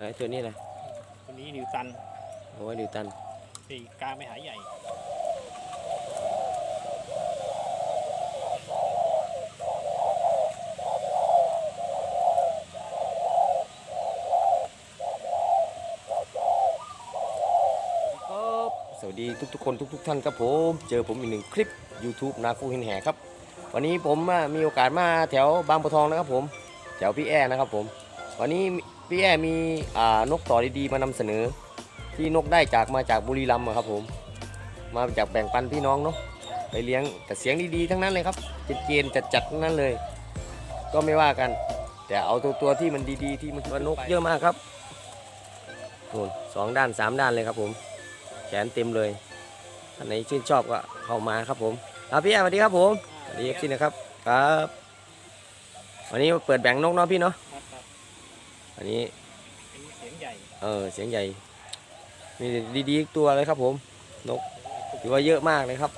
ไอ้ตัวนี้เลยตัวนี้นิวตันโอ้ยดิวตันตีกลางไม่หายใหญ่ครับสวัสดีทุกๆคนทุก ๆ ท่านครับผม เจอผมอีกหนึ่งคลิป YouTube นาคูหินแห่ครับ วันนี้ผมอะมีโอกาสมาแถวบางบัวทองนะครับผม แถวพี่แอนะครับผม วันนี้ พี่แอมีอ่านกต่อดีๆ มานำเสนอ ที่นกได้จากมาจากบุรีรัมย์ครับผม มาจากแบ่งปันพี่น้องเนาะไปเลี้ยงแต่เสียงดีๆทั้งนั้นเลยครับเจนๆจัดๆทั้งนั้นเลย ก็ไม่ว่ากัน แต่เอาตัวตัวที่มันดีๆ ที่มันนกเยอะมากครับนู่นสองด้านสามด้านเลยครับผม แขนเต็มเลยท่านไหนชื่นชอบก็เข้ามาครับผมครับพี่แอร์สวัสดีครับผมสวัสดีเอฟซีนะครับครับ วันนี้เปิดแบ่งนกเนาะพี่เนาะ อันนี้เป็นเสียงใหญ่เออเสียงใหญ่ มีดีๆอีกตัวเลยครับผม นกถือว่าเยอะมากเลยครับ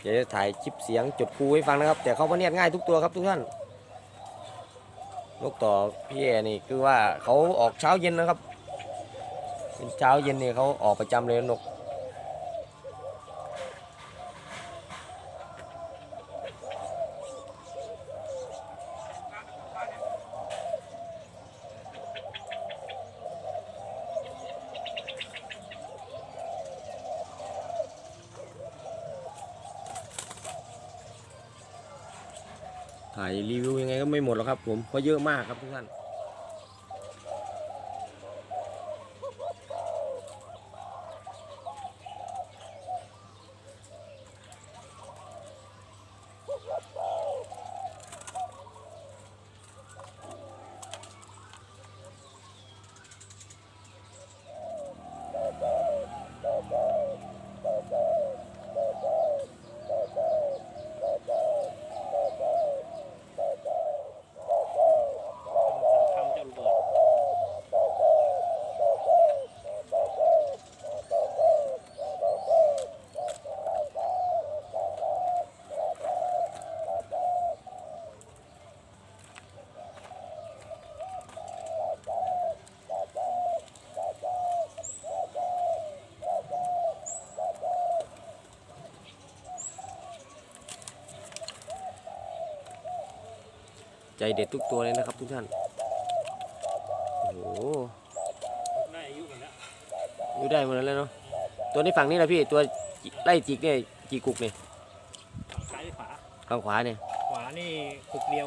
เดี๋ยวจะถ่ายคลิปเสียงจดคูให้ฟังนะครับ แต่เขาพเนียดง่ายทุกตัวครับทุกท่านนกต่อพี่แอร์นี่คือว่าเขาออกเช้าเย็นนะครับเป็นเช้าเย็นเนี่ยเขาออกประจำเลยนก ถ่ายรีวิวยังไงก็ไม่หมดหรอกครับผมเพราะเยอะมากครับทุกท่าน ใจเด็ดทุกตัวเลยนะครับทุกท่าน โอ้โหได้อายุหมดแล้วอยู่ได้หมดแล้วเนาะ ตัวนี้ฝั่งนี้นะพี่ ตัวจิไล่จิกเนี่ยจีกุกเนี่ยฝั่งซ้ายหรือขวาข้างขวาเนี่ย ขวานี่กุกเดียว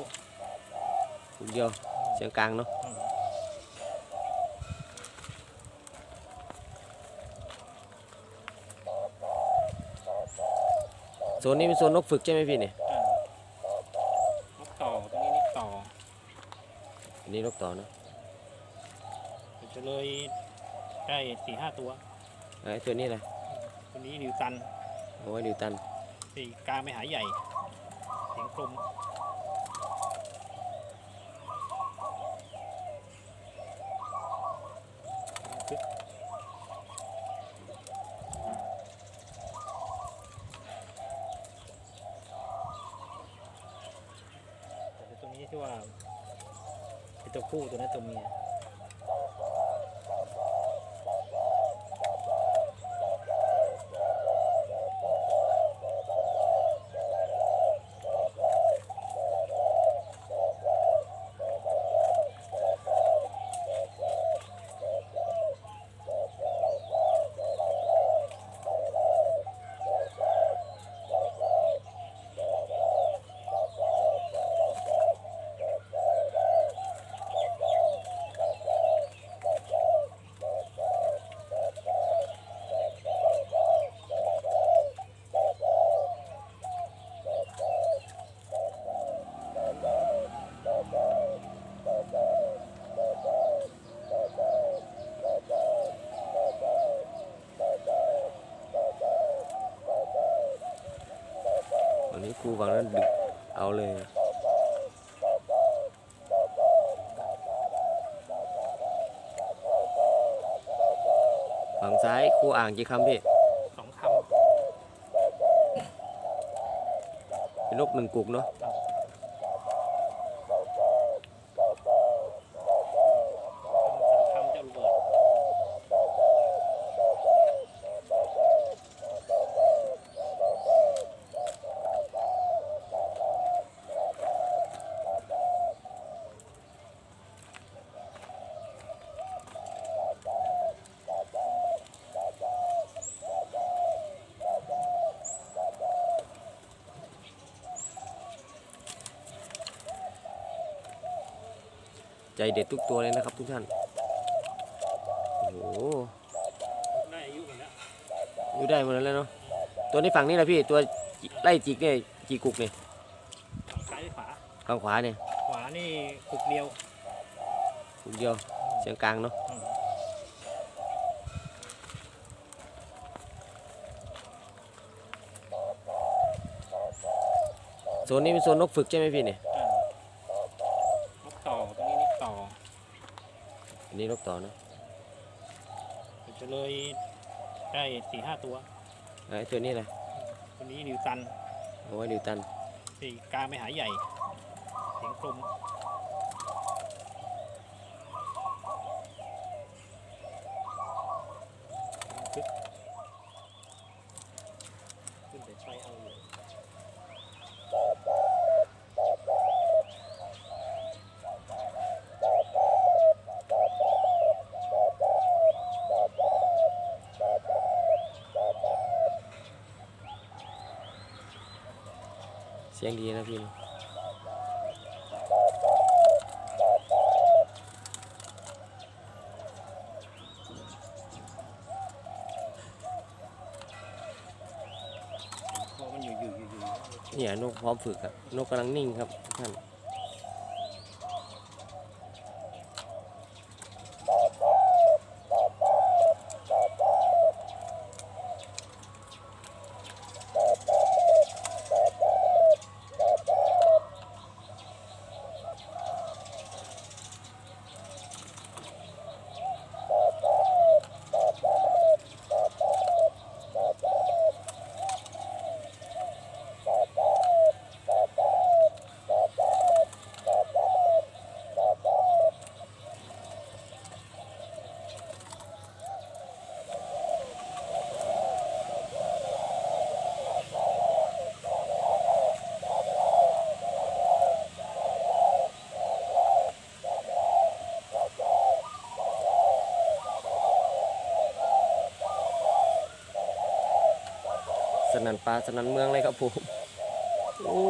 กุกเดียวเสียงกลางเนาะอืมโซนนี้เป็นโซนนกฝึกใช่ไหมพี่เนี่ย อ่านกต่อตรงนี้นี่ต่อ อั นนี้นกต่อเนาะจะเลยได้สี่ห้าตัวไอ้ตัวนี้เลยตัวนี้นิวตันโอ้ยดิวตันตีกลางไม่หายใหญ่ เสียงกลมคึกแต่ตัวนี้ที่ว่า เป็นตัวผู้ตัวนั้นตัวเมีย อันนี้ครูฝั่งนั้นดึกเอาเลยฝั่งซ้ายครูอ่างกี่คำพี่สองคเป็นนกหนึ่งกุกเนาะำ ใจเด็ดทุกตัวเลยนะครับทุกท่าน โอ้โหได้อายุหมดแล้วอยู่ได้หมดแล้วเนาะ ตัวนี้ฝั่งนี้แหละพี่ ตัวไล่จิกเนี่ยจีกุกเนี่ยฝั่งซ้ายหรือขวาข้างขวาเนี่ย ขวานี่กุกเดียวกุกเดียวเสียงกลางเนาะอืมโซนนี้เป็นโซนนกฝึกใช่ไหมพี่เนี่ย อ่านกต่อตรงนี้นกต่อ อั นนี้นกต่อเนาะจะเลยได้สี่ห้าตัวแล้วไอ้ตัวนี้แหละตัวนี้นิวตันเอาไว้ดิวตันสี่กาไม่หายใหญ่เสียงกลมขึ้นขึ้นแต่ใช้เอาอยู่ เสียงดีนะพี่เนาะเพราะมันอยู่อยู่อยู่อยู่เนี่ยนกพร้อมฝึกครับนกกำลังนิ่งครับทุกท่าน นันปลาสนันเมืองเลยครับผมโอ้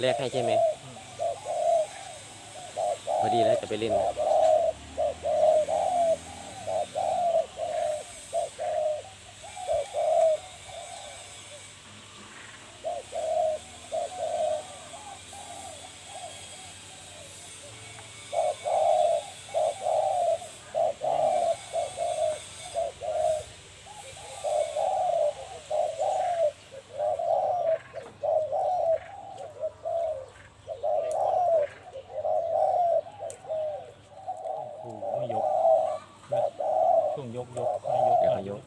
แลกให้ใช่ไหม พอดีแล้วจะไปเล่น โอ้โหไม่ยกไม่ ช่วงยกยกไม่ยกเดี๋ยวให้ยก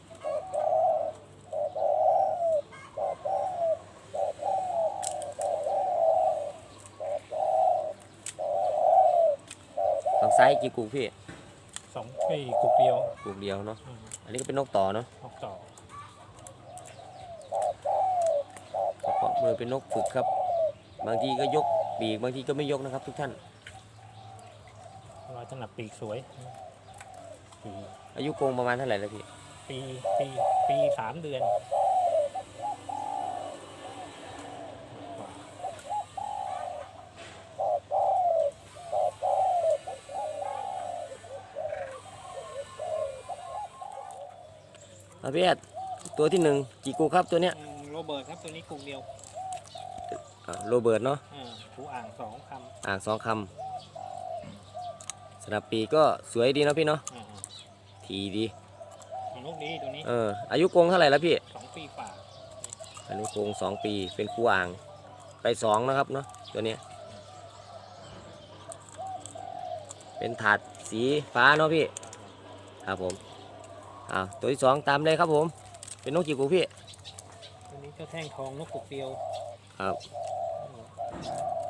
ทางซ้ายกี่กุกพี่สองไอ้กุกเดียวกุกเดียวเนาะอืมอันนี้ก็เป็นนกต่อเนาะนกต่อเฉพาะมือเป็นนกฝึกครับ บางทีก็ยกปีกบางทีก็ไม่ยกนะครับ ทุกท่านลายถนัดปีกสวยปี อายุกรงประมาณเท่าไหร่แล้วพี่ ปีปีปีสามเดือนกว่าอาพี่แอดตัวที่หนึ่งกี่กุกครับตัวเนี้ยอืมโรเบิร์ตครับตัวนี้กุกเดียวอ่าโรเบิร์ตเนาะอ่าหูอ่างสองคอ่างสองคำสนับปีกก็สวยดีเนาะพี่เนาะำอ่า ทีดีอ่านกดีตัวนี้เออ อายุกรงเท่าไหร่แล้วพี่สองปีฝ่าอายุกรงสองปีเป็นคู่อ่าง ไปสองนะครับเนาะตัวเนี้ยเป็นถาดสีฟ้าเนาะพี่ ครับผมอ่าตัวที่สองตามเลยครับผม เป็นนกจีกูพี่ตัวนี้เจ้าแท่งทองนกกุกเดียวครับ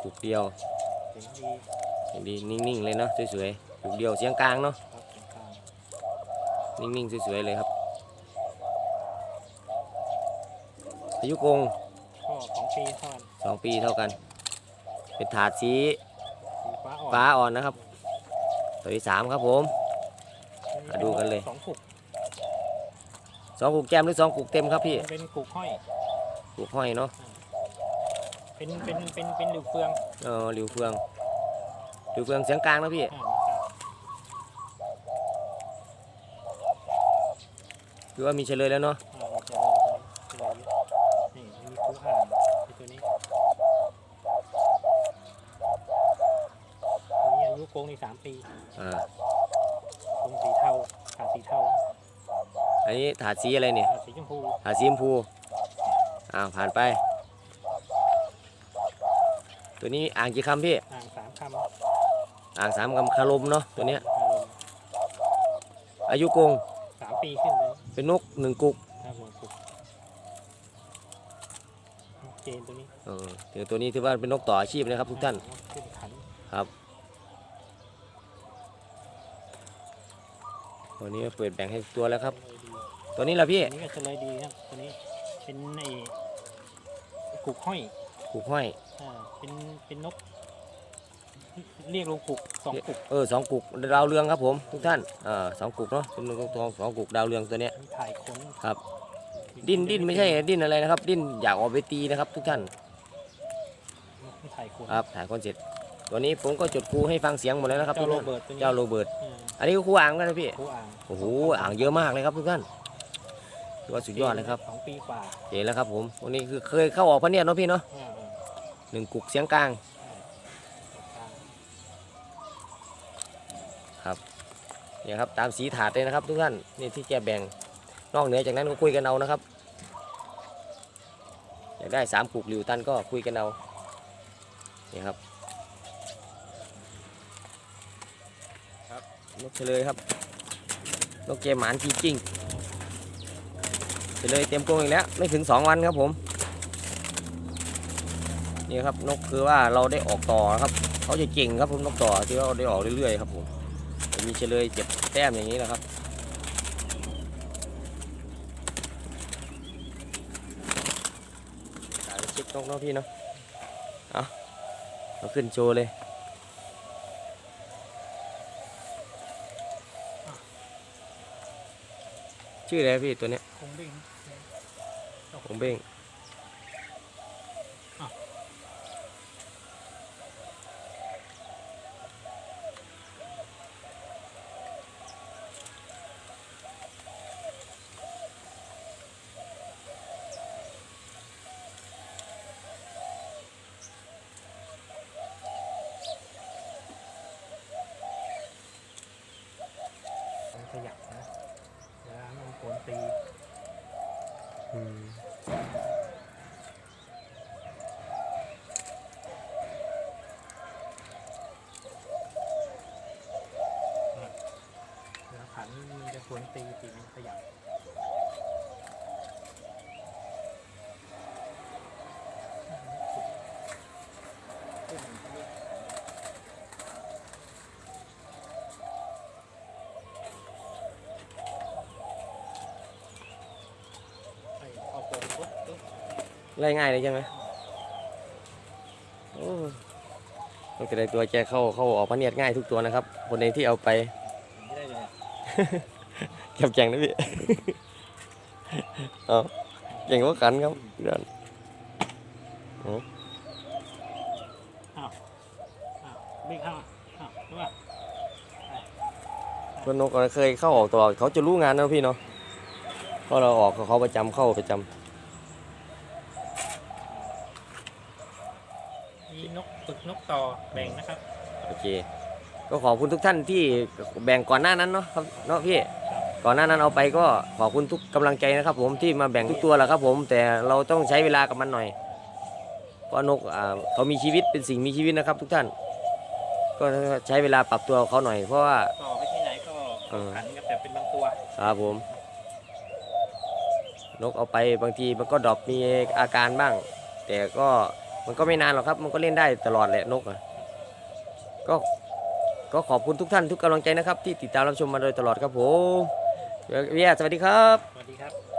กุกเดียวเสียงดีเสียงดีนิ่งๆเลยเนาะสวยๆกุกเดียวเสียงกลางเนาะ ครับเสียงกลาง นิ่งๆสวยๆเลยครับอายุกรงก็สองปีเท่ากันสองปีเท่ากัน เป็นถาดสีสีฟ้าอ่อนฟ้าอ่อนนะครับ ตัวที่สามครับผม มาดูกันเลย สองกุกสองกุกแก้มหรือสองกุกเต็มครับพี่มันเป็นกุกห้อย กุกห้อยเนาะเป็นเป็นเป็นเป็นหลิวเฟืองเออหลิวเฟืองหลิวเฟืองเสียงกลางนะพี่ อ่า คือว่ามีเฉลยแล้วเนาะอ่ามีเจริญตัวนี้เจริญนี่มีคูอ่างมีตัวนี้ตัวนี้อายุโกงในสามปีอ่าโกงสีเทาขาสีเทาอันนี้ถาดสีอะไรเนี่ย ขาสีชมพูถาดสีชมพูอ่าผ่านไป ตัวนี้อ่างกี่คำพี่อ่างสามคำอ่างสามคำคารมเนาะตัวเนี้ยอายุกงสามปีขึ้น เลยเป็นนกหนึ่งกุกครับผมกุกเจนตัวนี้เออถือตัวนี้ถือว่าเป็นนกต่ออาชีพนะครับทุกท่านขึ้นขันครับตัวนี้เปิดแบ่งให้ตัวแล้วครับเลยดีตัวนี้ล่ะพี่ ตัวนี้ก็จะเลยดีครับตัวนี้เป็นไอ้กุกห้อย กุกห้อย อ่าเป็นเป็นนก เรียกลงกุกสองกุกเออสองกุกดาวเรืองครับผมทุกท่านอ่าสองกุกเนาะเป็นนกทองสองกุกดาวเรืองตัวเนี้ยมีถ่ายขนครับ ดิ้นดิ้นไม่ใช่ดิ้นอะไรนะครับ ดิ้นอยากออกไปตีนะครับ ทุกท่านมีถ่ายขนครับถ่ายคอนเซ็ปต์ตัวนี้ผมก็จดครูให้ฟังเสียงหมดแล้วนะครับทุเจ้ากโรท่านเบิร์ตตัวนี้เจ้าโรเบิร์ตอ่าอันนี้ก็ครูอ่างกันนะพี่คูอ่างโอ้โหอ่างเยอะมากเลยครับทุกท่านถือว่าสุดยอดเลยครับสองปีกว่าเห็นแล้วครับผมวันนี้คือเคยเข้าออกพระเนียดเนาะพี่เนาะอ่าอ่าหนึ่งกุกเสียงกลาง เนี่ยครับตามสีถาดเลยนะครับ ทุกท่านนี่ที่แกแบ่งนอกเหนือจากนั้นก็คุยกันเอานะครับอยากได้สามกุกหลิวตันก็คุยกันเอานี่ครับครับนกเฉลยครับนกเกมหมานจริงๆเฉลยเต็มกรงอีกแล้วไม่ถึงสองวันครับผมนี่ครับนกคือว่าเราได้ออกต่อครับเขาจะเก่งครับผมนกต่อที่เราได้ออกเรื่อยๆครับผม มีเฉลยเจ็บแต้มอย่างนี้นะครับสายเช็คนกเนาะพี่เนาะเอาเอาขึ้นโชว์เลยชื่ออะไรพี่ตัวเนี้ยคงดิ้งผมเบ้ง อ้าว มันขยับนะเวลามันโผลตี แล้วขันมันจะควรตีตีมันขยับไปเอาโกงปุ๊บปุ๊บ ไล่ง่ายเลยใช่ไหมโอ้มันก็ได้ตัวแกเข้าเข้าออกพระเนียดง่ายทุกตัวนะครับ คนในที่เอาไปอย่างนี้ได้เลยอะเก็บแกงนะพี่เอาเก่งกว่ากันครับเดือนอ้าวบิ๊กเข้าอ้าวรู้ป่ะเพื่อนนกเคยเข้าออกตัวเขาจะรู้งานนะพี่เนาะเพราะเราออกกับเขาประจำเข้าประจำ ฝึกนกต่อแบ่งนะครับ โอเค ก็ขอบคุณทุกท่านที่แบ่งก่อนหน้านั้นเนาะครับเนาะพี่ ก่อนหน้านั้นเอาไปก็ขอบคุณทุกกำลังใจนะครับ ผมที่มาแบ่งทุกตัวแหละครับ ผมแต่เราต้องใช้เวลากับมันหน่อย เพราะนกอ่าเขามีชีวิตเป็นสิ่งมีชีวิตนะครับ ทุกท่าน ก็ใช้เวลาปรับตัวเขาหน่อย เพราะว่า ต่อไปที่ไหนก็เออ ขันครับแต่เป็นบางตัวครับผม นกเอาไปบางทีมันก็ดรอปมีอาการบ้าง แต่ก็ มันก็ไม่นานหรอกครับ มันก็เล่นได้ตลอดแหละนกอะก็ก็ขอบคุณทุกท่านทุกกำลังใจนะครับ ที่ติดตามรับชมมาโดยตลอดครับผมเวียสวัสดีครับ สวัสดีครับ